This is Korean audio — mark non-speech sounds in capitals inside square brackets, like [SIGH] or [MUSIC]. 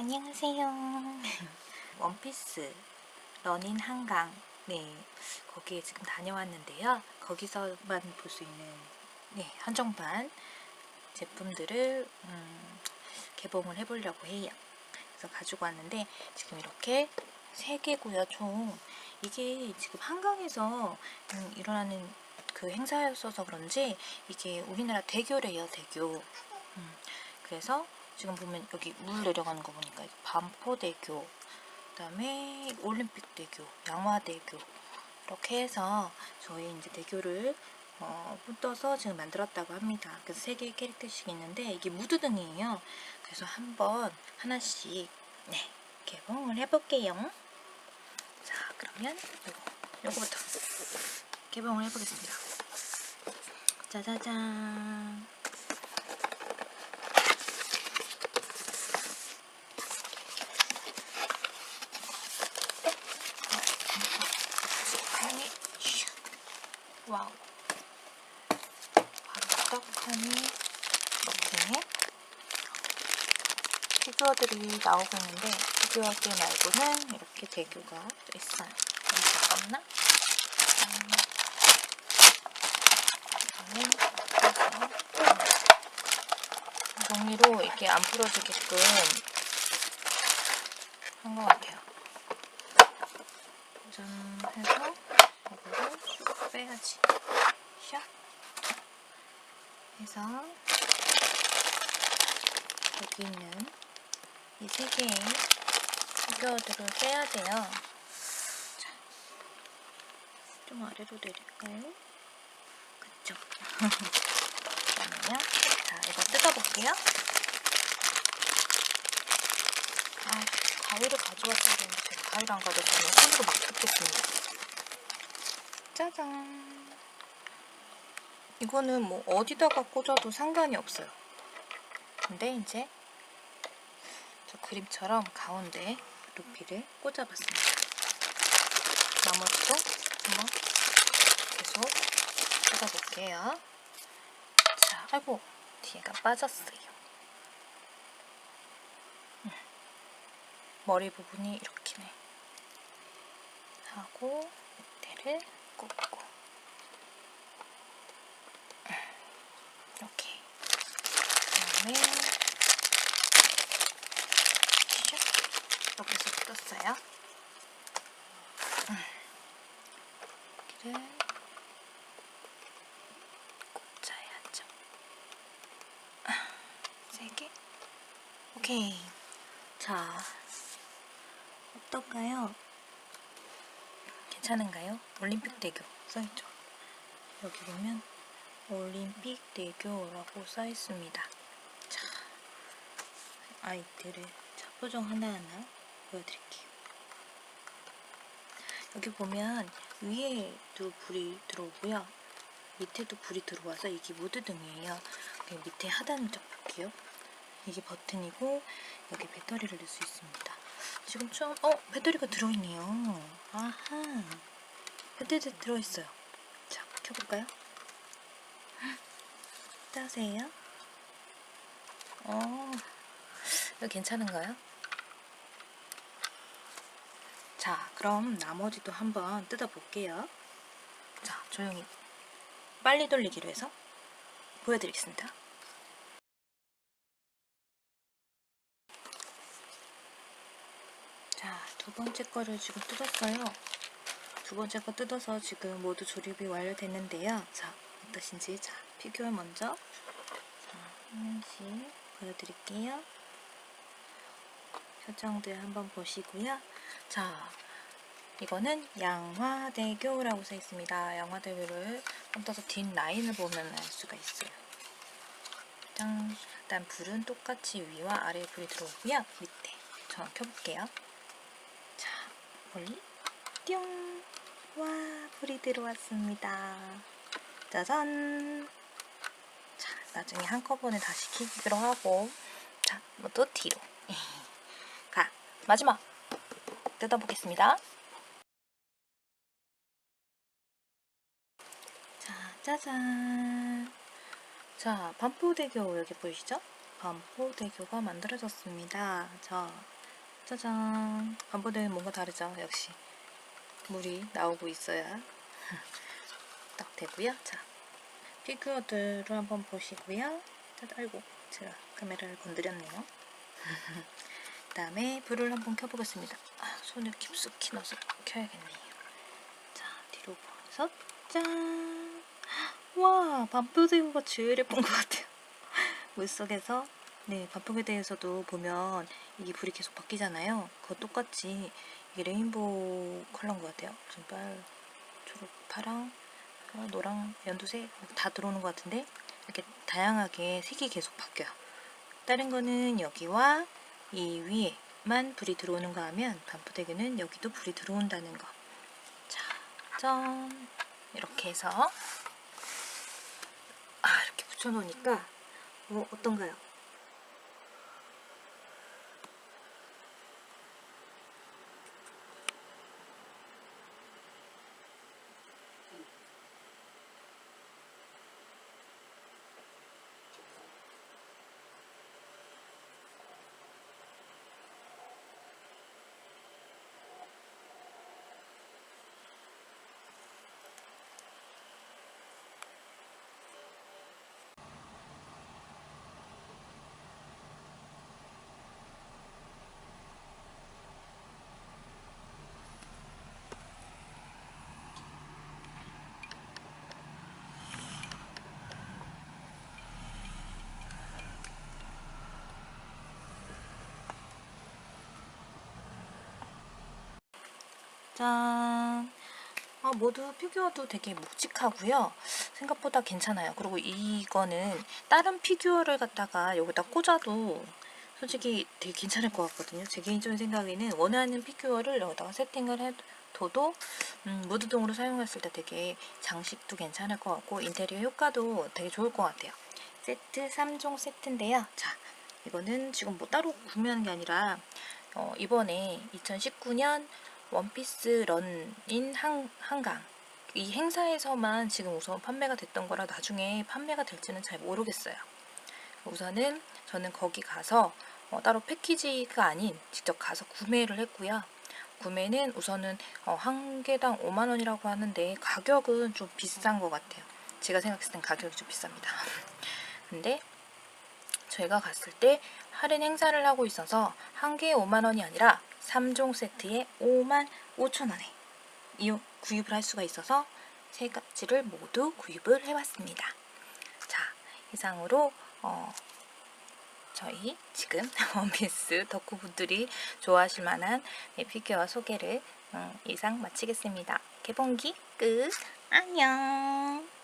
안녕하세요. [LAUGHS] 원피스 러닝 한강 네 거기에 지금 다녀왔는데요. 거기서만 볼 수 있는 네 한정판 제품들을 음, 개봉을 해보려고 해요. 그래서 가지고 왔는데 지금 이렇게 세 개고요 총 이게 지금 한강에서 음, 일어나는 그 행사였어서 그런지 이게 우리나라 대교래요 대교. 음, 그래서 지금 보면 여기 물 내려가는 거 보니까 반포대교, 그 다음에 올림픽대교, 양화대교 이렇게 해서 저희 이제 대교를 어, 붙어서 지금 만들었다고 합니다. 그래서 세 개의 캐릭터씩 있는데 이게 무드등이에요. 그래서 한번 하나씩 네 개봉을 해볼게요. 자 그러면 요거 요거부터 개봉을 해보겠습니다. 짜자잔. 하니 슉. 와우 바로 떡하니 이렇게 피규어들이 나오고 있는데 피규어들 말고는 이렇게 대교가 또 있어요. 잠깐나? 음. 종이로 이렇게 안 부러지게끔 한 것 같아요. 짠 해서 이거를 슉 빼야지. 샥 해서 여기 있는 이 세 개의 피규어들을 빼야 돼요. 자, 좀 아래로 내릴까요? 그쵸. 잠깐만요 [LAUGHS] 자 이거 뜯어볼게요. 아 가위를 가져왔어야 되는데 제가 가위를 안 가져왔으면 손으로 막 뜯겠습니다. 짜잔. 이거는 뭐 어디다가 꽂아도 상관이 없어요. 근데 이제 저 그림처럼 가운데 루피를 꽂아봤습니다. 나머지도 한번 계속 꽂아볼게요. 자 아이고 뒤에가 빠졌어요. 음. 머리 부분이 이렇게네. 하고 밑에를 꽂고. 이렇게. 그 다음에 슉 이렇게 해서 뜯었어요 음. 여기를 꽂아야죠 세 개? 오케이 자 어떨까요? 괜찮은가요? 올림픽 대교 써있죠? 여기 보면 올림픽 대교라고 써있습니다. 자, 아이들의 자, 표정 하나하나 보여드릴게요. 여기 보면 위에도 불이 들어오고요. 밑에도 불이 들어와서 이게 모드등이에요. 밑에 하단 쪽 볼게요. 이게 버튼이고 여기 배터리를 넣을 수 있습니다. 지금 좀, 어, 배터리가 들어있네요. 아하. 배터리 들어있어요. 자, 켜볼까요? 따세요? 어, 이거 괜찮은가요? 자, 그럼 나머지도 한번 뜯어 볼게요. 자, 조용히 빨리 돌리기로 해서 보여드리겠습니다. 자, 두 번째 거를 지금 뜯었어요. 두 번째 거 뜯어서 지금 모두 조립이 완료됐는데요. 자, 어떠신지. 자, 피규어 먼저. 자, 하나씩 보여드릴게요. 표정들 한번 보시고요. 자, 이거는 양화대교라고 써 있습니다. 양화대교를 얹어서 뒷 라인을 보면 알 수가 있어요. 짠. 일단 불은 똑같이 위와 아래에 불이 들어오고요. 밑에. 저 켜볼게요. 자, 멀리. 뿅! 와, 불이 들어왔습니다. 짜잔! 자, 나중에 한꺼번에 다시 켜기로 하고, 자, 이것도 뒤로. [LAUGHS] 가, 마지막! 뜯어보겠습니다. 자, 짜잔! 자, 반포대교 여기 보이시죠? 반포대교가 만들어졌습니다. 자, 짜잔. 반포대는 뭔가 다르죠? 역시. 물이 나오고 있어야 [LAUGHS] 딱 되고요. 자, 피규어들을 한번 보시고요. 아이고, 제가 카메라를 건드렸네요. [LAUGHS] 그 다음에 불을 한번 켜보겠습니다. 아, 손을 깊숙이 넣어서 켜야겠네요. 자, 뒤로 보면서 짠! 와, 반포대교가 제일 예쁜 것 같아요. [LAUGHS] 물속에서 네, 반풍에 대해서도 보면 이게 불이 계속 바뀌잖아요. 그거 똑같이 이게 레인보우 컬러인 것 같아요. 무슨 빨, 초록, 파랑, 어, 노랑, 연두색 다 들어오는 것 같은데 이렇게 다양하게 색이 계속 바뀌어요. 다른 거는 여기와 이 위에만 불이 들어오는가 하면 반포대교는 여기도 불이 들어온다는 거. 자, 짠! 이렇게 해서 아, 이렇게 붙여놓으니까 어, 어떤가요? 짠. 아, 모두 피규어도 되게 묵직하고요. 생각보다 괜찮아요. 그리고 이거는 다른 피규어를 갖다가 여기다 꽂아도 솔직히 되게 괜찮을 것 같거든요. 제 개인적인 생각에는 원하는 피규어를 여기다가 세팅을 해둬도 음, 무드동으로 사용했을 때 되게 장식도 괜찮을 것 같고 인테리어 효과도 되게 좋을 것 같아요. 세트 3종 세트인데요. 자, 이거는 지금 뭐 따로 구매하는 게 아니라 어, 이번에 2019년 원피스 런인 한, 한강 이 행사에서만 지금 우선 판매가 됐던 거라 나중에 판매가 될지는 잘 모르겠어요. 우선은 저는 거기 가서 어, 따로 패키지가 아닌 직접 가서 구매를 했고요. 구매는 우선은 어, 한 개당 5만 원이라고 하는데 가격은 좀 비싼 것 같아요. 제가 생각했을 땐 가격이 좀 비쌉니다. [LAUGHS] 근데 저희가 갔을 때 할인 행사를 하고 있어서 한 개에 5만 원이 아니라 3종 세트에 5만 5천 원에 이 구입을 할 수가 있어서 세 가지를 모두 구입을 해봤습니다. 자, 이상으로 어, 저희 지금 [LAUGHS] 원피스 덕후분들이 좋아하실 만한 네, 피규어 소개를 음, 이상 마치겠습니다. 개봉기 끝! 안녕!